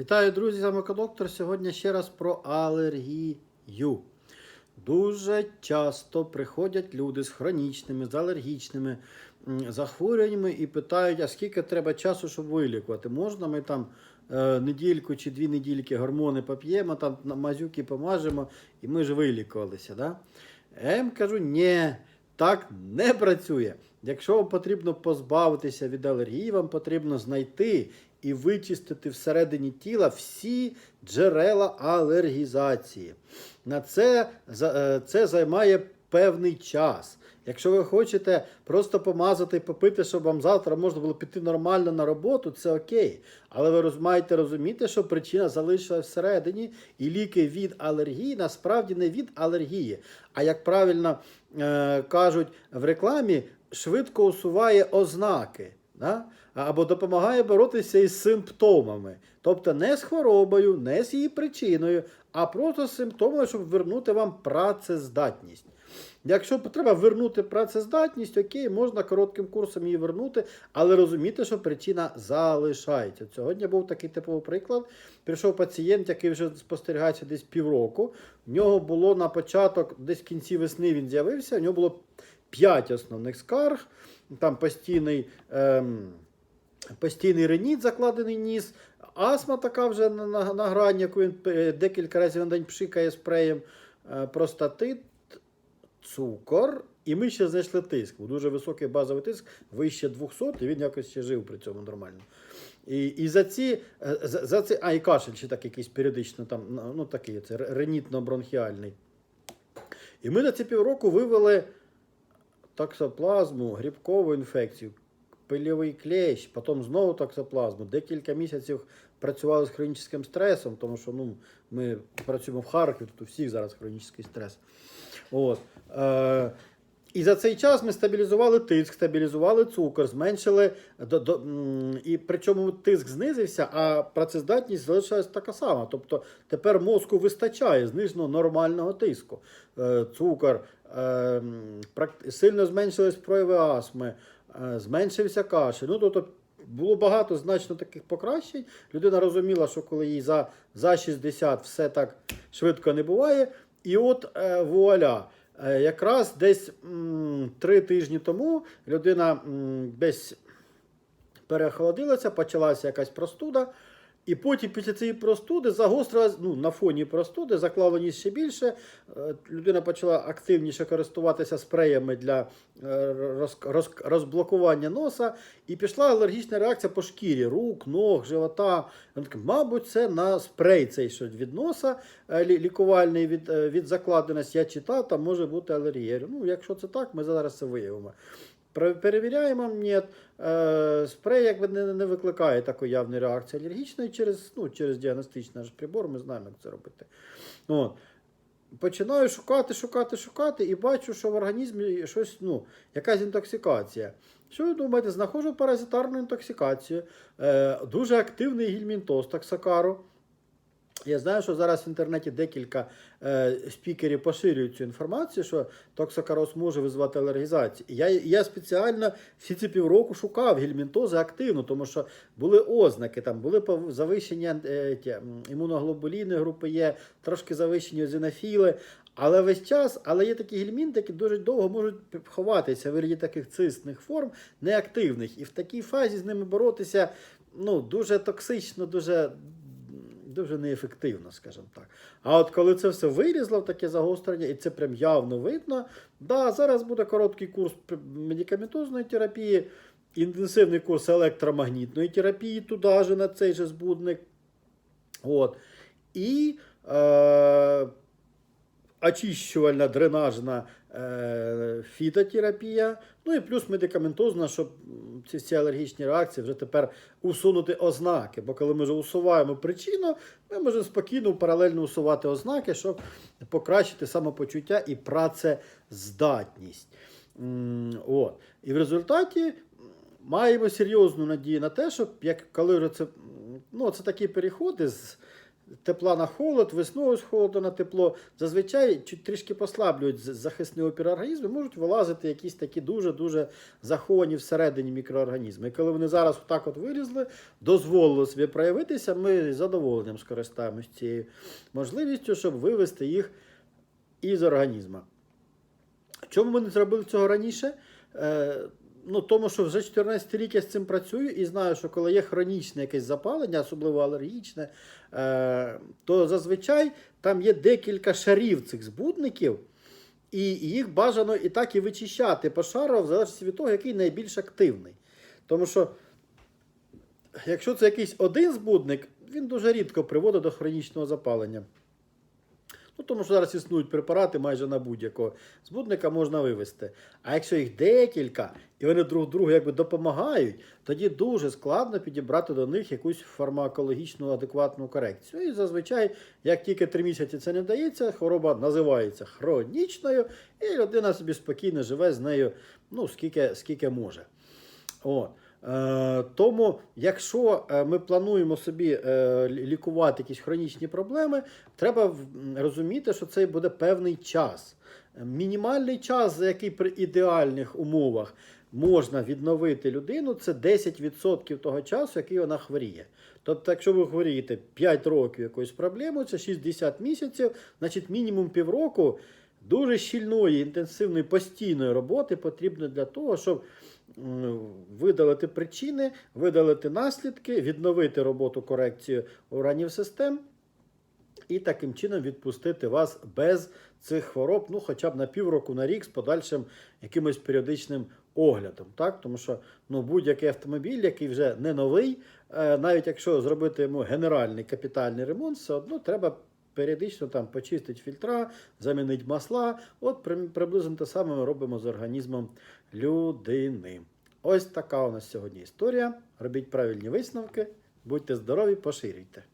Вітаю, друзі, з вами доктор. Сьогодні ще раз про алергію. Дуже часто приходять люди з хронічними, з алергічними захворюваннями і питають, а скільки треба часу, щоб вилікувати? Можна ми там е, недільку чи дві недільки гормони поп'ємо, там мазюки помажемо, і ми ж вилікувалися. Да? Я їм кажу, ні, так не працює. Якщо вам потрібно позбавитися від алергії, вам потрібно знайти і вичистити всередині тіла всі джерела алергізації. На це, е, це займає певний час. Якщо ви хочете просто помазати і попити, щоб вам завтра можна було піти нормально на роботу, це окей. Але ви маєте розуміти, що причина залишилась всередині, і ліки від алергії насправді не від алергії. А як правильно е, кажуть в рекламі, швидко усуває ознаки. Да? Або допомагає боротися із симптомами. Тобто не з хворобою, не з її причиною, а просто з симптомами, щоб вернути вам працездатність. Якщо треба вернути працездатність, окей, можна коротким курсом її вернути, але розуміти, що причина залишається. Сьогодні був такий типовий приклад. Прийшов пацієнт, який вже спостерігається десь півроку. В нього було на початок, десь в кінці весни він з'явився, у нього було 5 основних скарг. Там постійний. Ем, Постійний реніт, закладений ніс, астма така вже на, на, на грані, яку він е, декілька разів на день пшикає спреєм, е, простатит, цукор. І ми ще знайшли тиск. Дуже високий базовий тиск, вище 200, і він якось ще жив при цьому нормально. І, і за ці, е, за, за ці, а і кашель ще так якийсь періодично там, ну, ну такий, це ренітно-бронхіальний. І ми на ці півроку вивели таксоплазму, грибкову інфекцію, пильовий клещ, потім знову таксоплазму. Декілька місяців працювали з хронічним стресом, тому що ну, ми працюємо в Харкові, тут у всіх зараз хронічний стрес. От. Е, і за цей час ми стабілізували тиск, стабілізували цукор, зменшили до, до, і причому тиск знизився, а працездатність залишилась така сама. Тобто тепер мозку вистачає зниженого нормального тиску. Е, цукор, е, сильно зменшились прояви астми, е, зменшився кашель. Ну, тобто було багато значно таких покращень. Людина розуміла, що коли їй за, за 60 все так швидко не буває. І от вуаля. Якраз десь три тижні тому людина десь перехолодилася, почалася якась простуда. І потім після цієї простуди загострилась, ну, на фоні простуди, заклала ніс ще більше. Е, Людина почала активніше користуватися спреями для е, роз, роз, розблокування носа, і пішла алергічна реакція по шкірі, рук, ног, живота. Мабуть, це на спрей цей що від носа е, лікувальний від, від закладеності. Я читав, там може бути алергія. Ну, якщо це так, ми зараз це виявимо. Перевіряємо, ні. Е, спрей якби не, не викликає такої явної реакції алергічної через, ну, через діагностичний наш прибор, ми знаємо, як це робити. От. Починаю шукати, шукати, шукати, і бачу, що в організмі щось, ну, якась інтоксикація. Що ви думаєте? Знаходжу паразитарну інтоксикацію, е, дуже активний гільмінтоз таксакару. Я знаю, що зараз в інтернеті декілька е, спікерів поширюють цю інформацію, що токсокароз може визвати алергізацію. Я, я спеціально всі ці півроку шукав гельмінтози активно, тому що були ознаки, там були завищення е, імуноглобуліни групи Є, трошки завищені озинофіли. Але весь час, але є такі гельмінти, які дуже довго можуть ховатися в вигляді таких цистних форм, неактивних. І в такій фазі з ними боротися ну, дуже токсично, дуже дуже неефективно, скажімо так. А от коли це все вилізло в таке загострення, і це прям явно видно, да, зараз буде короткий курс медикаментозної терапії, інтенсивний курс електромагнітної терапії, туди же на цей же збудник. От. І е, очищувальна дренажна е, фітотерапія, ну і плюс медикаментозна, щоб ці всі алергічні реакції вже тепер усунути ознаки. Бо коли ми вже усуваємо причину, ми можемо спокійно паралельно усувати ознаки, щоб покращити самопочуття і працездатність. От. І в результаті маємо серйозну надію на те, що як коли вже це, ну, це такі переходи з тепла на холод, весною з холоду на тепло, зазвичай трішки послаблюють захисний опір організму, можуть вилазити якісь такі дуже-дуже заховані всередині мікроорганізми. І коли вони зараз отак от вилізли, дозволили собі проявитися, ми з задоволенням скористаємось цією можливістю, щоб вивести їх із організму. Чому ми не зробили цього раніше? Ну, тому що вже 14 рік я з цим працюю і знаю, що коли є хронічне якесь запалення, особливо алергічне, е, то зазвичай там є декілька шарів цих збудників, і їх бажано і так і вичищати пошарово, в залежності від того, який найбільш активний. Тому що, якщо це якийсь один збудник, він дуже рідко приводить до хронічного запалення. Ну, тому що зараз існують препарати майже на будь-якого збудника можна вивести. А якщо їх декілька, і вони друг другу якби допомагають, тоді дуже складно підібрати до них якусь фармакологічну адекватну корекцію. І зазвичай, як тільки три місяці це не вдається, хвороба називається хронічною, і людина собі спокійно живе з нею ну, скільки, скільки може. От. Е, тому, якщо е, ми плануємо собі е, лікувати якісь хронічні проблеми, треба розуміти, що це буде певний час. Мінімальний час, за який при ідеальних умовах можна відновити людину, це 10% того часу, який вона хворіє. Тобто, якщо ви хворієте 5 років якоюсь проблемою, це 60 місяців, значить мінімум півроку дуже щільної, інтенсивної, постійної роботи потрібно для того, щоб видалити причини, видалити наслідки, відновити роботу корекцію органів систем і таким чином відпустити вас без цих хвороб, ну хоча б на півроку, на рік з подальшим якимось періодичним оглядом. Так? Тому що ну, будь-який автомобіль, який вже не новий, е, навіть якщо зробити йому генеральний капітальний ремонт, все одно треба. Періодично там почистить фільтра, замінить масла. От приблизно те саме ми робимо з організмом людини. Ось така у нас сьогодні історія. Робіть правильні висновки, будьте здорові, поширюйте.